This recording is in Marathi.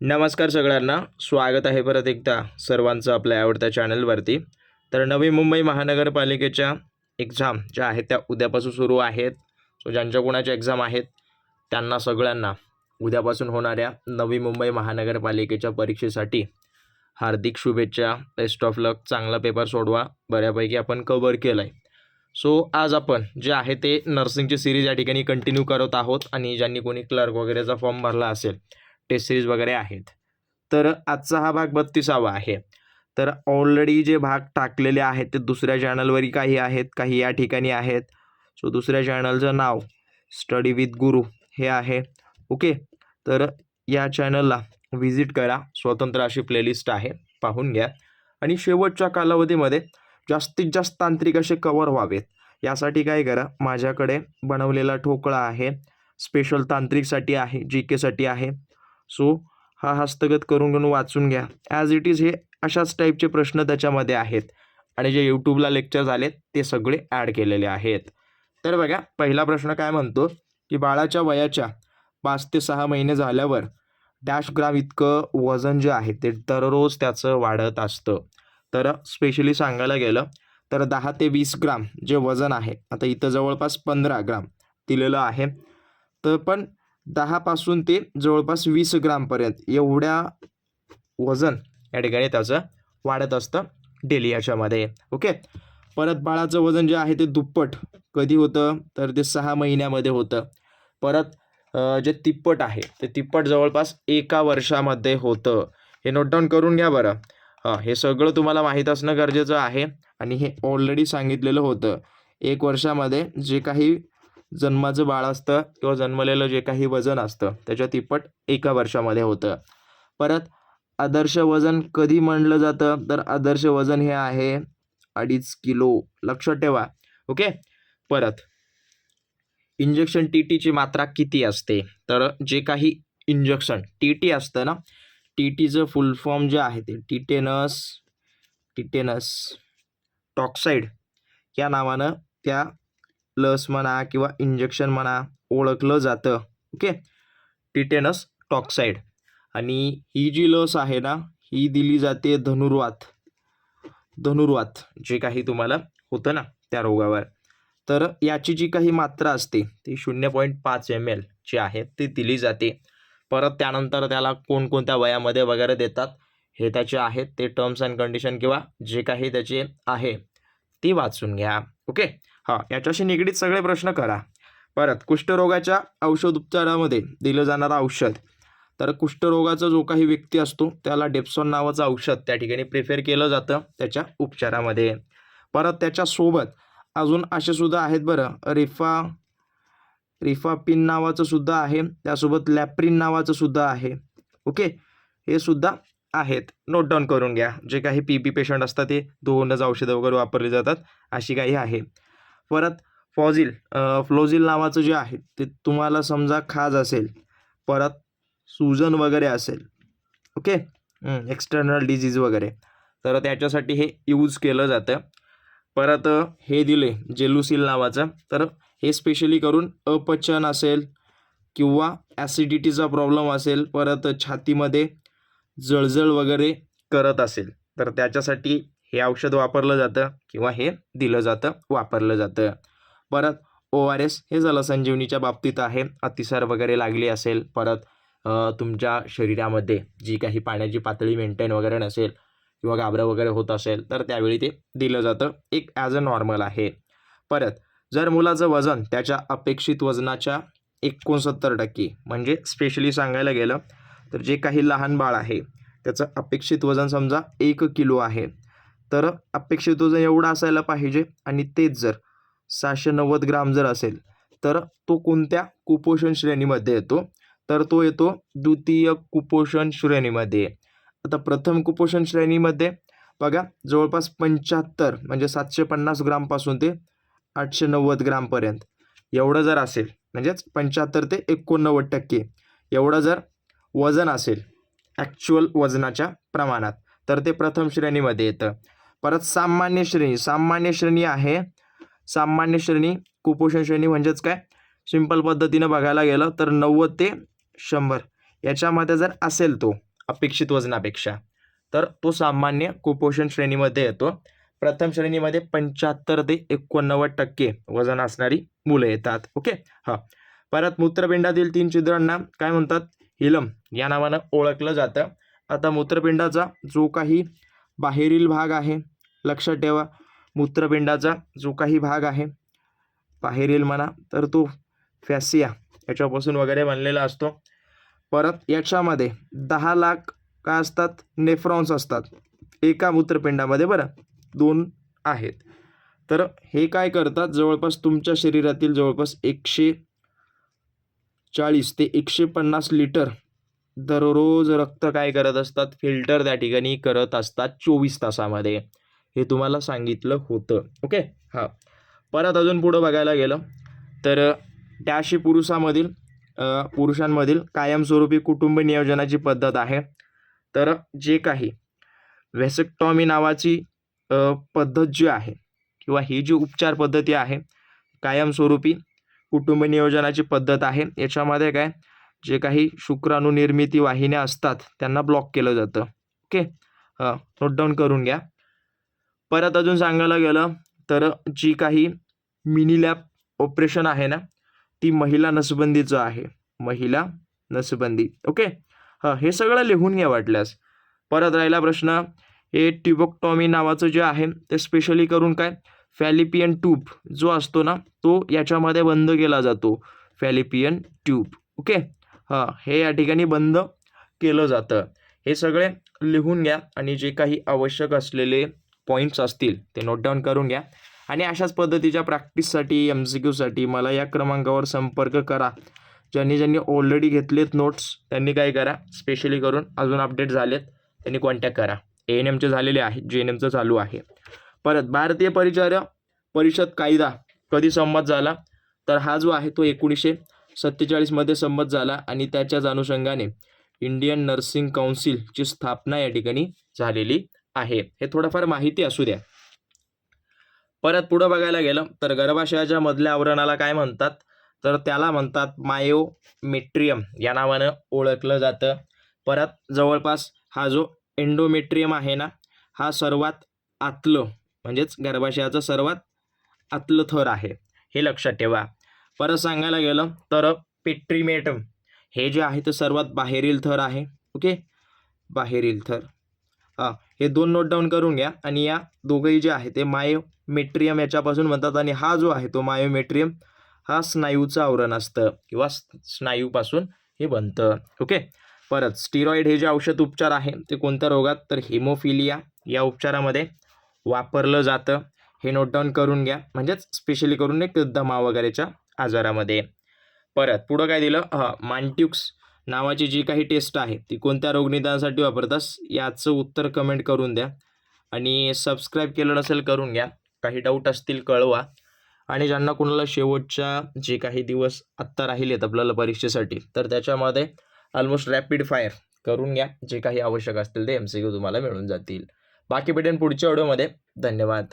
नमस्कार सगळ्यांना. स्वागत आहे परत एकदा सर्वांचं आपल्या आवडत्या चॅनलवरती. तर नवी मुंबई महानगरपालिकेच्या एक्झाम ज्या आहेत त्या उद्यापासून सुरू आहेत. सो ज्यांच्या कोणाच्या एक्झाम आहेत त्यांना सगळ्यांना उद्यापासून होणाऱ्या नवी मुंबई महानगरपालिकेच्या परीक्षेसाठी हार्दिक शुभेच्छा. बेस्ट ऑफ लक चांगला पेपर सोडवा. बऱ्यापैकी आपण कवर केलं आहे सो आज आपण जे आहे ते नर्सिंगची सिरीज या ठिकाणी कंटिन्यू करत आहोत. आणि ज्यांनी कोणी क्लर्क वगैरेचा फॉर्म भरला असेल टेस्ट सिरीज वगैरे आहेत. तर आजचा हा भाग बत्तीसावा आहे. तर ऑलरेडी जे भाग टाकलेले आहेत ते दुसऱ्या चॅनलवरही काही आहेत काही या ठिकाणी आहेत. सो दुसऱ्या चॅनलचं नाव स्टडी विथ गुरु हे आहे. ओके तर या चॅनलला व्हिजिट करा. स्वतंत्र अशी प्लेलिस्ट आहे. पाहून घ्या. आणि शेवटच्या कालावधीमध्ये जास्तीत जास्त तांत्रिक असे कवर व्हावेत. यासाठी काय करा माझ्याकडे बनवलेला ठोकळा आहे. स्पेशल तांत्रिकसाठी आहे जी केसाठी आहे. सो हा हस्तगत करून घेऊन वाचून घ्या. ॲज इट इज हे अशाच टाईपचे प्रश्न त्याच्यामध्ये आहेत. आणि जे यूट्यूबला लेक्चर झालेत ते सगळे ॲड केलेले आहेत. तर बघा पहिला प्रश्न काय म्हणतो? की बाळाच्या वयाच्या पाच ते सहा महिने झाल्यावर डॅश ग्राम इतकं वजन जे आहे ते दररोज त्याचं वाढत असतं. तर स्पेशली सांगायला गेलं तर दहा ते वीस ग्राम जे वजन आहे आता इथं जवळपास पंधरा ग्राम दिलेलं आहे. तर पण दहापासून ते जवळपास वीस ग्रामपर्यंत एवढ्या वजन या ठिकाणी त्याचं वाढत असतं डेली याच्यामध्ये. ओके परत बाळाचं वजन जे आहे ते दुप्पट. कधी होतं? तर ते सहा महिन्यामध्ये होतं. परत जे तिप्पट आहे ते तिप्पट जवळपास एका वर्षामध्ये होतं. हे नोट डाऊन करून घ्या बरं. हां हे सगळं तुम्हाला माहीत असणं गरजेचं आहे. आणि हे ऑलरेडी सांगितलेलं होतं. एक वर्षामध्ये जे काही जन्माचं बाळ असतं किंवा जन्मलेलं जे काही वजन असतं त्याच्या तिप्पट एका वर्षामध्ये होतं. परत आदर्श वजन कधी म्हणलं जातं? तर आदर्श वजन हे आहे अडीच किलो. लक्षात ठेवा. ओके? परत इंजेक्शन टी टीची मात्रा किती असते? तर जे काही इंजेक्शन टी टी असतं ना टी टीचं फुल फॉर्म जे आहे ते टिटेनस टिटेनस टॉक्साईड या नावानं त्या लस म्हणा किंवा इंजेक्शन म्हणा ओळखलं जातं. ओके? Tetanus toxoid. आणि ही जी लस आहे ना ही दिली जाते धनुर्वात. धनुर्वात जे काही तुम्हाला होतं ना त्या रोगावर. तर याची जी काही मात्रा असते ती शून्य पॉईंट पाच एम एल जी आहे ती दिली जाते. परत त्यानंतर त्याला कोणकोणत्या वयामध्ये वगैरे देतात हे त्याचे आहेत ते टर्म्स अँड कंडिशन किंवा जे काही त्याचे आहे ती वाचून घ्या. ओके? हां याच्याशी निगडीत सगळे प्रश्न करा. परत कुष्ठरोगाच्या औषध उपचारामध्ये दिलं जाणारं औषध. तर कुष्ठरोगाचा जो काही व्यक्ती असतो त्याला डेप्सॉन नावाचं औषध त्या ठिकाणी प्रिफेअर केलं जातं त्याच्या उपचारामध्ये. परत त्याच्यासोबत अजून असे सुद्धा आहेत बरं रिफा रिफापिन नावाचं सुद्धा आहे त्यासोबत लॅप्रिन नावाचं सुद्धा आहे. ओके? हे सुद्धा आहेत. नोट डाऊन करून घ्या. जे काही पी बी पेशंट असतात ते दोनच औषधं वगैरे वापरली जातात अशी काही आहे. परत फॉझिल फ्लोझिल नावाचं जे आहे ते तुम्हाला समजा खाज असेल परत सुजन वगैरे असेल ओके? एक्सटर्नल डिझीज वगैरे. तर त्याच्यासाठी हे यूज केलं जातं. परत हे दिले जेलुसिल नावाचं. तर हे स्पेशली करून अपचन असेल किंवा ॲसिडिटीचा प्रॉब्लेम असेल परत छातीमध्ये जळजळ वगैरे करत असेल. तर त्याच्यासाठी हे औषध वापरलं जातं किंवा हे दिलं जातं वापरलं जातं. परत ओ आर एस हे जलसंजीवनीच्या बाबतीत आहे अतिसार वगैरे लागली असेल परत तुमच्या शरीरामध्ये जी काही पाण्याची पातळी मेंटेन वगैरे नसेल किंवा गाबरं वगैरे होत असेल तर त्यावेळी ते दिलं जातं. एक ॲज अ नॉर्मल आहे. परत जर मुलाचं वजन त्याच्या अपेक्षित वजनाच्या एकोणसत्तर टक्के म्हणजे स्पेशली सांगायला गेलं तर जे काही लहान बाळ आहे त्याचं अपेक्षित वजन समजा एक किलो आहे तर अपेक्षित वजन एवढं असायला पाहिजे आणि तेच जर सहाशे नव्वद ग्राम जर असेल तर तो कोणत्या कुपोषण श्रेणीमध्ये येतो? तर तो येतो द्वितीय कुपोषण श्रेणीमध्ये. आता प्रथम कुपोषण श्रेणीमध्ये बघा जवळपास पंच्याहत्तर म्हणजे सातशे पन्नास ग्रामपासून ते आठशे नव्वद ग्रामपर्यंत एवढं जर असेल म्हणजेच पंच्याहत्तर ते एकोणनव्वद टक्के एवढं जर वजन असेल ॲक्च्युअल वजनाच्या प्रमाणात तर ते प्रथम श्रेणीमध्ये येतं. परत सामान्य श्रेणी. सामान्य श्रेणी आहे. सामान्य श्रेणी कुपोषण श्रेणी म्हणजेच काय? सिंपल पद्धतीनं बघायला गेलं तर नव्वद ते शंभर. याच्यामध्ये जर असेल तो अपेक्षित वजनापेक्षा तर तो सामान्य कुपोषण श्रेणीमध्ये येतो. प्रथम श्रेणीमध्ये पंच्याहत्तर ते एकोणनव्वद टक्के वजन असणारी मुलं येतात. ओके? हां. परत मूत्रपिंडातील तीन छिद्रांना काय म्हणतात? हिलम. या नावानं ओळखलं जातं. आता मूत्रपिंडाचा जो काही बाहेरील भाग आहे लक्षात ठेवा. मूत्रपिंडाचा जो काही भाग आहे बाहेरील म्हणा तर तो फॅसिया याच्यापासून वगैरे बनलेला असतो. परत याच्यामध्ये दहा लाख काय असतात? नेफ्रॉन्स असतात. एका मूत्रपिंडामध्ये बरं दोन आहेत. तर हे काय करतात? जवळपास तुमच्या शरीरातील जवळपास एकशे चाळीस ते एकशे पन्नास लिटर दररोज रक्त काय करत असतात? फिल्टर त्या ठिकाणी करत असतात चोवीस तासामध्ये. हे तुम्हाला सांगितलं होतं. ओके हां. परत अजून पुढं बघायला गेलं तर त्याशी पुरुषामधील पुरुषांमधील कायमस्वरूपी कुटुंब नियोजनाची पद्धत आहे. तर जे काही व्हेसेक्टॉमी नावाची पद्धत जी आहे किंवा ही जी उपचार पद्धती आहे कायमस्वरूपी कुटुंब नियोजनाची पद्धत आहे. याच्यामध्ये काय जे काही शुक्राणू निर्मिती वाहिन्या असतात त्यांना ब्लॉक केलं जातं. ओके हां. नोट डाऊन करून घ्या. परत अजून सांगायला गेलं तर जी काही मिनी लॅब ऑपरेशन आहे ना ती महिला नसबंदीचं आहे. महिला नसबंदी. ओके हां हे सगळं लिहून घ्या वाटल्यास. परत राहिला प्रश्न हे ट्युबोक्टॉमी नावाचं जे आहे ते स्पेशली करून काय? फॅलिपियन ट्यूब जो असतो ना तो याच्यामध्ये बंद केला जातो. फॅलिपियन ट्यूब ओके हां हे या ठिकाणी बंद केलं जातं. हे सगळे लिहून घ्या आणि जे काही आवश्यक असलेले पॉईंट्स असतील ते नोट डाऊन करून घ्या. आणि अशाच पद्धतीच्या प्रॅक्टिससाठी एम सी क्यूसाठी मला या क्रमांकावर संपर्क करा. ज्यांनी ज्यांनी ऑलरेडी घेतलेत नोट्स त्यांनी काय करा? स्पेशली करून अजून अपडेट झालेत त्यांनी कॉन्टॅक्ट करा. ए एन एमचे झालेले आहे जे एन एमचं चालू आहे. परत भारतीय परिचार परिषद कायदा कधी संमत झाला? तर हा जो आहे तो एकोणीसशे सत्तेचाळीसमध्ये संमत झाला आणि त्याच्याच अनुषंगाने इंडियन नर्सिंग काउन्सिलची स्थापना या ठिकाणी झालेली आहे. हे थोडंफार माहिती असू द्या. परत पुढं बघायला गेलं तर गर्भाशयाच्या मधल्या आवरणाला काय म्हणतात? तर त्याला म्हणतात मायोमेट्रियम. या नावानं ओळखलं जातं. परत जवळपास हा जो एंडोमेट्रियम आहे ना हा सर्वात आतलं म्हणजेच गर्भाशयाचं सर्वात आतलं थर आहे. हे लक्षात ठेवा. परत सांगायला गेलं तर पेट्रीमेटम. हे जे आहे ते सर्वात बाहेरील थर आहे. ओके? बाहेरील थर. हां. हे दोन नोट डाऊन करून घ्या. आणि या दोघंही जे आहे ते मायोमेट्रियम याच्यापासून म्हणतात आणि हा जो आहे तो मायोमेट्रियम हा स्नायूचं आवरण असतं. किंवा स्नायूपासून हे बनतं. ओके परत स्टिरॉइड हे जे औषध उपचार आहे ते कोणत्या रोगात? तर हिमोफिलिया या उपचारामध्ये वापरलं जातं. हे नोट डाऊन करून घ्या. म्हणजेच स्पेशली करून एक दमा वगैरेच्या आजारामध्ये. परत पुढं काय दिलं? हां मांट्युक्स. नावाची जी काही टेस्ट आहे ती कोणत्या रोगनिदानासाठी वापरतास याचं उत्तर कमेंट करून द्या. आणि सबस्क्राईब केलं नसेल करून घ्या. काही डाऊट असतील कळवा. आणि ज्यांना कोणाला शेवटच्या जे काही दिवस आत्ता राहिलेत आपल्याला परीक्षेसाठी तर त्याच्यामध्ये ऑलमोस्ट रॅपिड फायर करून घ्या. जे काही आवश्यक असतील ते एम सी क्यू तुम्हाला मिळून जातील. बाकी भेटेन पुढच्या व्हिडिओमध्ये. धन्यवाद.